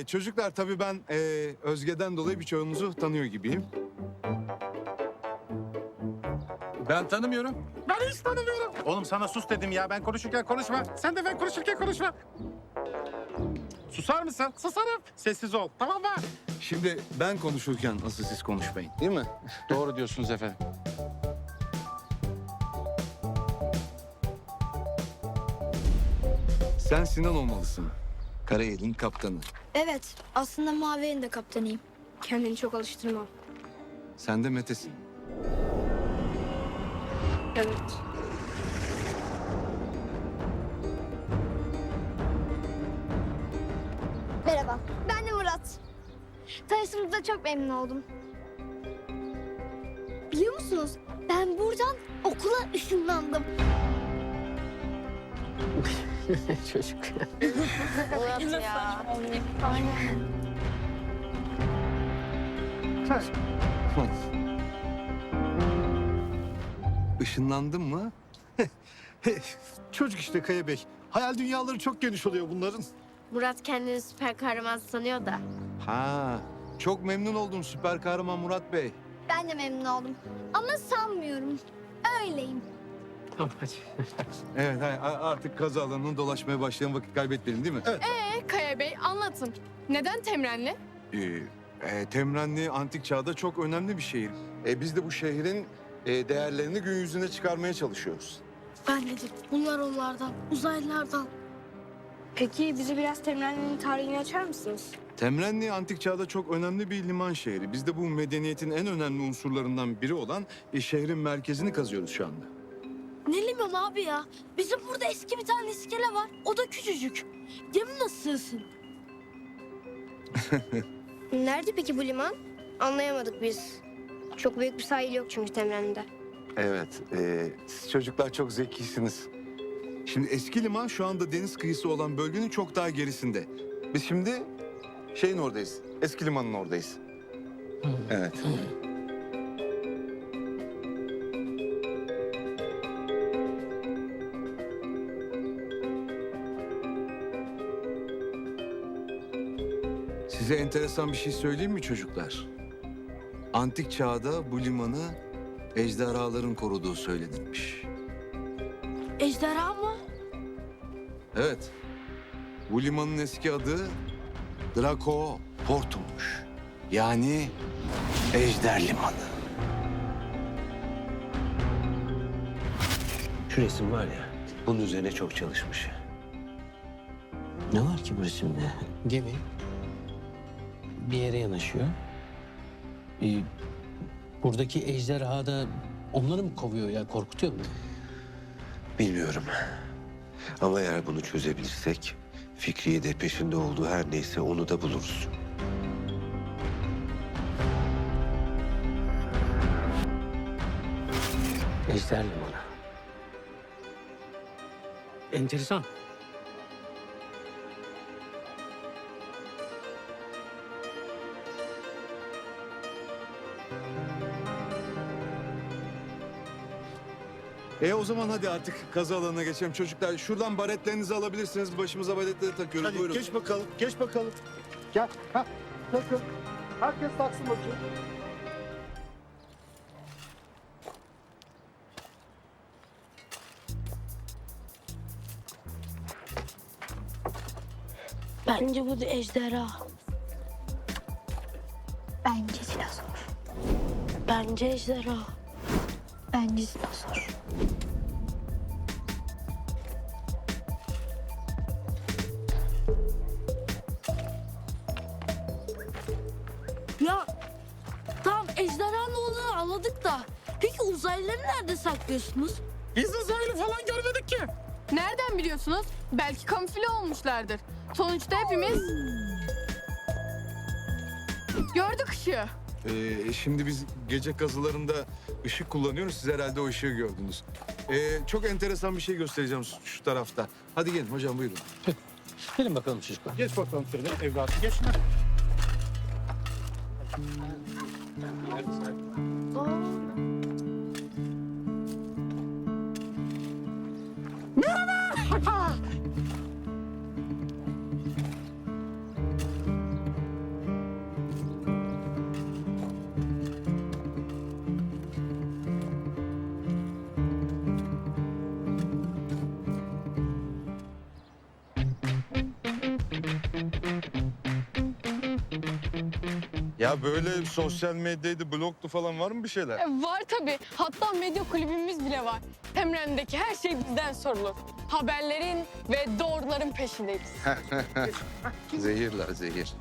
Ee, çocuklar tabii ben ee, Özge'den dolayı birçoğunuzu tanıyor gibiyim. Ben tanımıyorum. Ben hiç tanımıyorum. Oğlum sana sus dedim ya. Ben konuşurken konuşma. Sen de ben konuşurken konuşma. Susar mısın? Susarım. Sessiz ol. Tamam mı? Şimdi ben konuşurken asıl siz konuşmayın değil mi? Doğru diyorsunuz efendim. Sen Sinan olmalısın. Karayel'in kaptanı. Evet, aslında Mavi'nin de kaptanıyım. Kendini çok alıştırma. Sen de Mete'sin. Evet. Merhaba, ben de Murat. Tanıştığımızda çok memnun oldum. Biliyor musunuz, ben buradan okula ışınlandım. Çocuk. Murat ya. Aynen. Işınlandın mı? Çocuk işte Kaya Bey. Hayal dünyaları çok geniş oluyor bunların. Murat kendini süper kahraman sanıyor da. Ha, çok memnun oldum süper kahraman Murat Bey. Ben de memnun oldum. Ama sanmıyorum. Öyleyim. Tamam hadi. Evet, hay- a- artık kazı alanını dolaşmaya başlayan vakit kaybetmeyelim değil mi? Evet. Kaya Bey anlatın. Neden Temrenli? Ee, e, Temrenli antik çağda çok önemli bir şehir. E, biz de bu şehrin e, değerlerini gün yüzüne çıkarmaya çalışıyoruz. Ben dedim, bunlar onlardan, uzaylılardan. Peki bizi biraz Temrenli'nin tarihini açar mısınız? Temrenli antik çağda çok önemli bir liman şehri. Biz de bu medeniyetin en önemli unsurlarından biri olan e, şehrin merkezini kazıyoruz şu anda. Ne abi ya? Bizim burada eski bir tane iskele var. O da küçücük. Gemi nasıl sığsın? Nerede peki bu liman? Anlayamadık biz. Çok büyük bir sahil yok çünkü Temren'de. Evet, e, siz çocuklar çok zekisiniz. Şimdi eski liman şu anda deniz kıyısı olan bölgenin çok daha gerisinde. Biz şimdi şeyin oradayız, eski limanın oradayız. Evet. Enteresan bir şey söyleyeyim mi çocuklar? Antik çağda bu limanı ejderhaların koruduğu söylenilmiş. Ejderha mı? Evet. Bu limanın eski adı Draco Port'umuş. Yani Ejder Limanı. Şu resim var ya, bunun üzerine çok çalışmış. Ne var ki bu resimde? Gemi bir yere yanaşıyor. Ee, buradaki ejderha da onları mı kovuyor ya, korkutuyor mu? Bilmiyorum. Ama eğer bunu çözebilirsek Fikriye de peşinde olduğu her neyse onu da buluruz. Ejder limanı. Enteresan. E o zaman hadi artık kazı alanına geçelim çocuklar. Şuradan baretlerinizi alabilirsiniz. Başımıza baretleri takıyoruz. Hadi Buyurun. geç bakalım, geç bakalım. Gel, ha, takın. Herkes taksın bakayım. Bence bu da ejderha. Bence dinozor. Bence ejderha. Bence dinozor. Anladık da. Peki uzaylıları nerede saklıyorsunuz? Biz uzaylı falan görmedik ki. Nereden biliyorsunuz? Belki kamufle olmuşlardır. Sonuçta hepimiz... Gördük ışığı. Ee, şimdi biz gece kazılarında ışık kullanıyoruz. Siz herhalde o ışığı gördünüz. Ee, çok enteresan bir şey göstereceğim şu, şu tarafta. Hadi gelin hocam buyurun. Gelin bakalım çocuklar. Geç bakalım şöyle evladım, geç. Ya böyle sosyal medyaydı, blogdu falan var mı bir şeyler? E, Var tabii. Hatta medya kulübümüz bile var. Temren'deki her şey bizden sorulur. Haberlerin ve doğruların peşindeyiz. Zehirler zehir.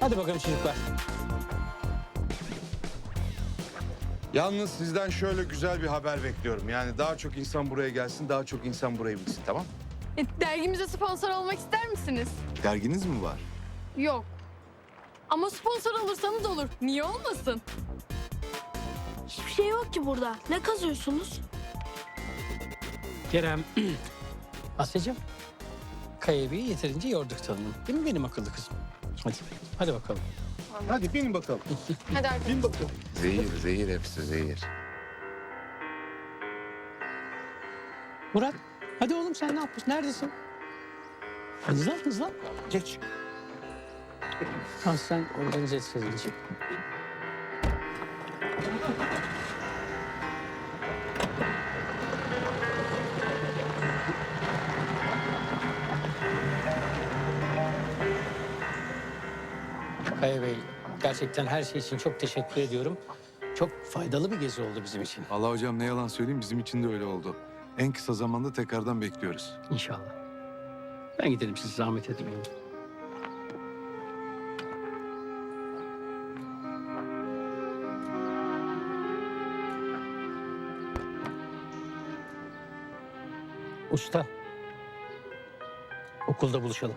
Hadi bakalım çocuklar. Yalnız sizden şöyle güzel bir haber bekliyorum. Yani daha çok insan buraya gelsin, daha çok insan burayı bilsin tamam? E, dergimize sponsor olmak ister misiniz? Derginiz mi var? Yok. Ama sponsor olursanız olur. Niye olmasın? Hiçbir şey yok ki burada. Ne kazıyorsunuz? Kerem, Asya'cığım. Kaya Bey'i yeterince yorduk tanım. Değil mi benim akıllı kızım? Hadi, hadi bakalım. Hadi bin bakalım. Hadi arkadaşlar. Bin bakalım. Zehir, zehir hepsi zehir. Murat, hadi oğlum sen ne yapıyorsun? Neredesin? Hızlan, hızlan. Geç. Tamam sen organize et Kaya Bey, gerçekten her şey için çok teşekkür ediyorum. Çok faydalı bir gezi oldu bizim için. Allah hocam ne yalan söyleyeyim bizim için de öyle oldu. En kısa zamanda tekrardan bekliyoruz. İnşallah. Ben gidelim siz zahmet etmeyin. Usta. Okulda buluşalım.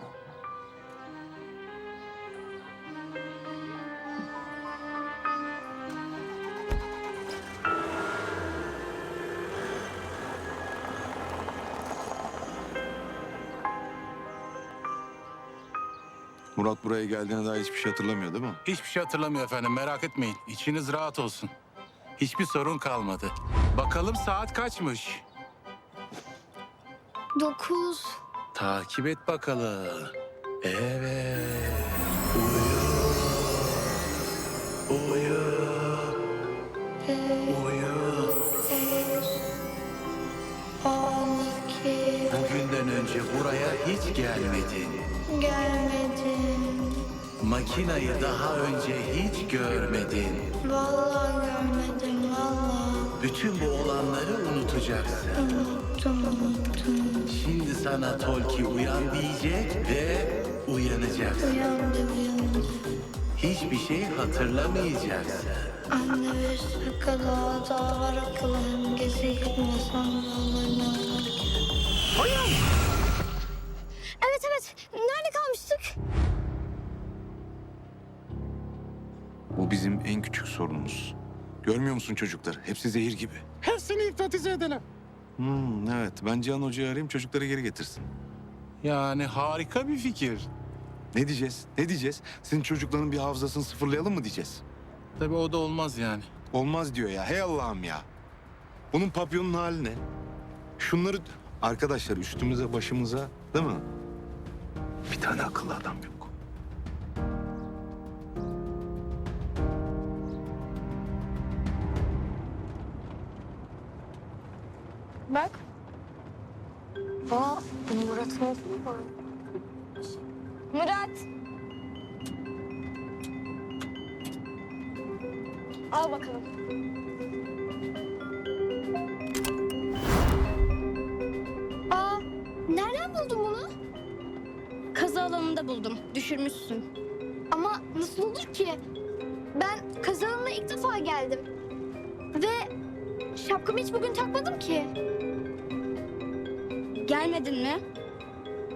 Murat buraya geldiğine dair hiçbir şey hatırlamıyor değil mi? Hiçbir şey hatırlamıyor efendim merak etmeyin. İçiniz rahat olsun. Hiçbir sorun kalmadı. Bakalım saat kaçmış? Dokuz. Takip et bakalım. Evet. Uyu. Uyu. Uyu. On iki. Bugünden önce buraya hiç gelmedin. Gelmedim. Makinayı daha önce hiç görmedin. Vallahi görmedim vallahi. Bütün bu olanları unutacaksın. Unuttum unuttum. Şimdi sana Tolki uyan diyecek ve uyanacaksın. Uyandı uyandı. Hiçbir şey hatırlamayacaksın. Anne bir sakal daha var akılın. Gezi gitmesem ne olur ne olur ki. Evet evet. Nerede kalmıştık? Bu bizim en küçük sorunumuz. Görmüyor musun çocuklar? Hepsi zehir gibi. Hepsini hipnotize edelim. Hmm, evet. Ben Cihan Hoca'yı arayayım çocukları geri getirsin. Yani harika bir fikir. Ne diyeceğiz? Ne diyeceğiz? Senin çocukların bir hafızasını sıfırlayalım mı diyeceğiz? Tabii o da olmaz yani. Olmaz diyor ya. Hey Allah'ım ya. Bunun papyonun hali ne? Şunları arkadaşlar üstümüze başımıza değil mi? Bir tane akıllı adam yok. Bak. Aa Murat'ın okulu var. Murat. Al bakalım. Aa, nereden buldun bunu? Kazı alanında buldum. Düşürmüşsün. Ama nasıl olur ki? Ben kazanımla ilk defa geldim. Ve şapkamı hiç bugün takmadım ki. Gelmedin mi?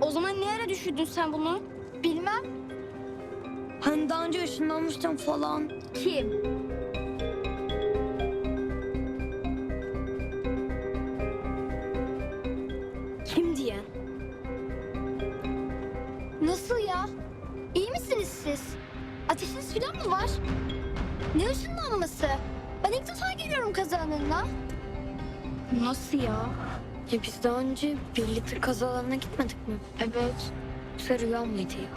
O zaman ne ara düşürdün sen bunu? Bilmem. Hani daha önce ışınlanmıştım falan. Kim? Kim diyen? Nasıl ya? İyi misiniz siz? Ateşiniz falan mı var? Ne ışınlanması? Ben ilk defa geliyorum kazanımla. Nasıl ya? Ya biz daha önce birlikte kazalarına gitmedik mi? Evet. Sen rüya mıydı ya?